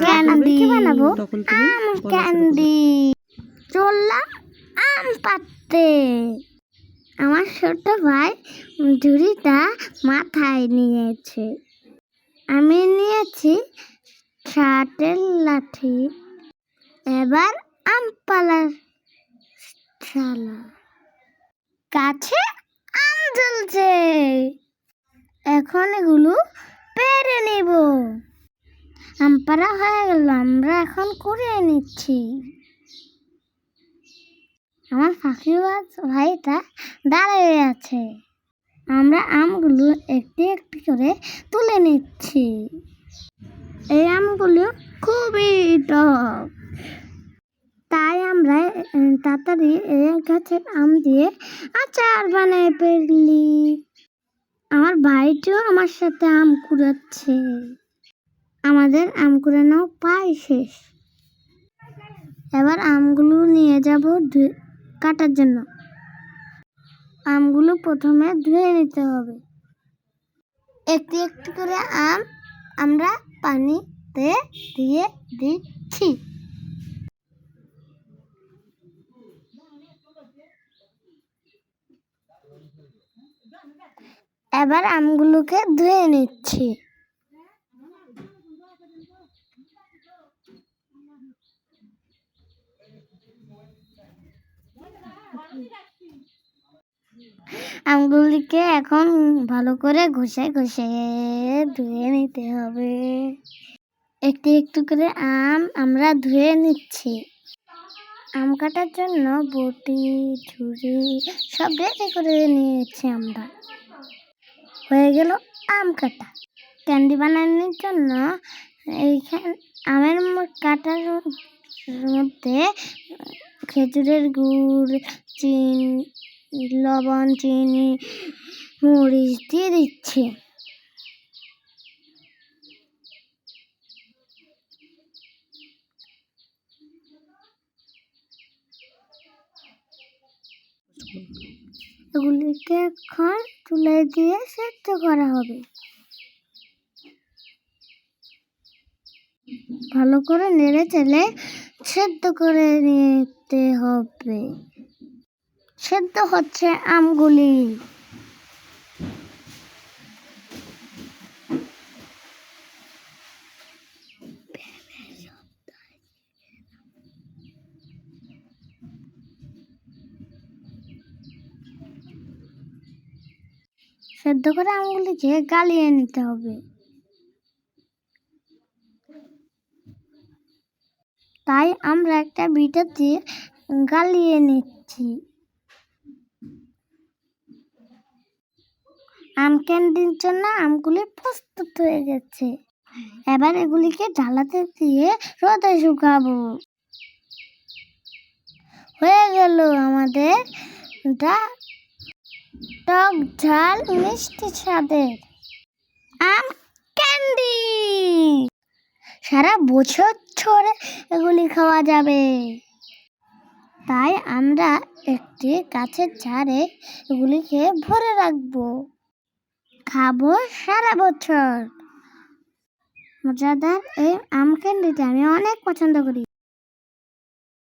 Candy বানাবো। আম চললাম আম পাততে আমার ছোট ভাই ঝুড়িটা মাথায় নিয়েছে। আমি নিয়েছি শার্টের লাঠি। এবার আম পালার শালা কাছে আম জ্বলছে। এখন এগুলো পাড়া হয়ে গেল, আমরা এখন করে নিচ্ছি। আমার ফাঁকিবাজ ভাইটা দাঁড়িয়ে আছে। আমরা আমগুলো একটি একটি করে তুলে নিচ্ছি। এই আমগুলো খুবই টক। তাই আমরা তাড়াতাড়ি এই গাছের আম দিয়ে আচার বানিয়ে ফেললি আমার ভাইটিও আমার সাথে আম কুড়াচ্ছে। আমাদের আম কুড়ানো প্রায় শেষ। এবার আমগুলো নিয়ে যাব ধুয়ে, কাটার জন্য। আমগুলো প্রথমে ধুয়ে নিতে হবে। একটি একটি করে আম আমরা পানিতে দিয়ে দিচ্ছি। এবার আমগুলোকে ধুয়ে নিচ্ছি। আমগুলিকে এখন ভালো করে ঘষে ঘষে ধুয়ে নিতে হবে। একটু একটু করে আম আমরা ধুয়ে নিচ্ছি। আম কাটার জন্য বটি, ঝুড়ি সব রেডি করে নিয়েছি আমরা। হয়ে গেল আম কাটা। ক্যান্ডি বানানোর জন্য এইখানে আমের কাটার মধ্যে খেজুরের গুড় চিনি, লবণ, চিনি, মরিচ দিয়ে দিচ্ছি। এগুলিকে এখন তুলে দিয়ে সেদ্ধ করা হবে। ভালো করে নেড়ে চেলে সেদ্ধ করে নিতে হবে। সেদ্ধ হচ্ছে আমগুলি। সেদ্ধ করে আমগুলিকে গালিয়ে নিতে হবে। তাই আমরা একটা বিটা দিয়ে গালিয়ে নিচ্ছি। আম ক্যান্ডির জন্য আমগুলি প্রস্তুত হয়ে গেছে। এবার এগুলিকে ঢালাতে দিয়ে রোদে শুকাবো। হয়ে গেল আমাদের টক ঝাল মিষ্টি স্বাদের আম ক্যান্ডি। সারা বছর ছড়ে এগুলি খাওয়া যাবে। তাই আমরা একটি গাছের ঝাড়ে এগুলিকে ভরে রাখব। খাব সারা বছর। মজাদার এই আম ক্যান্ডিটা আমি অনেক পছন্দ করি।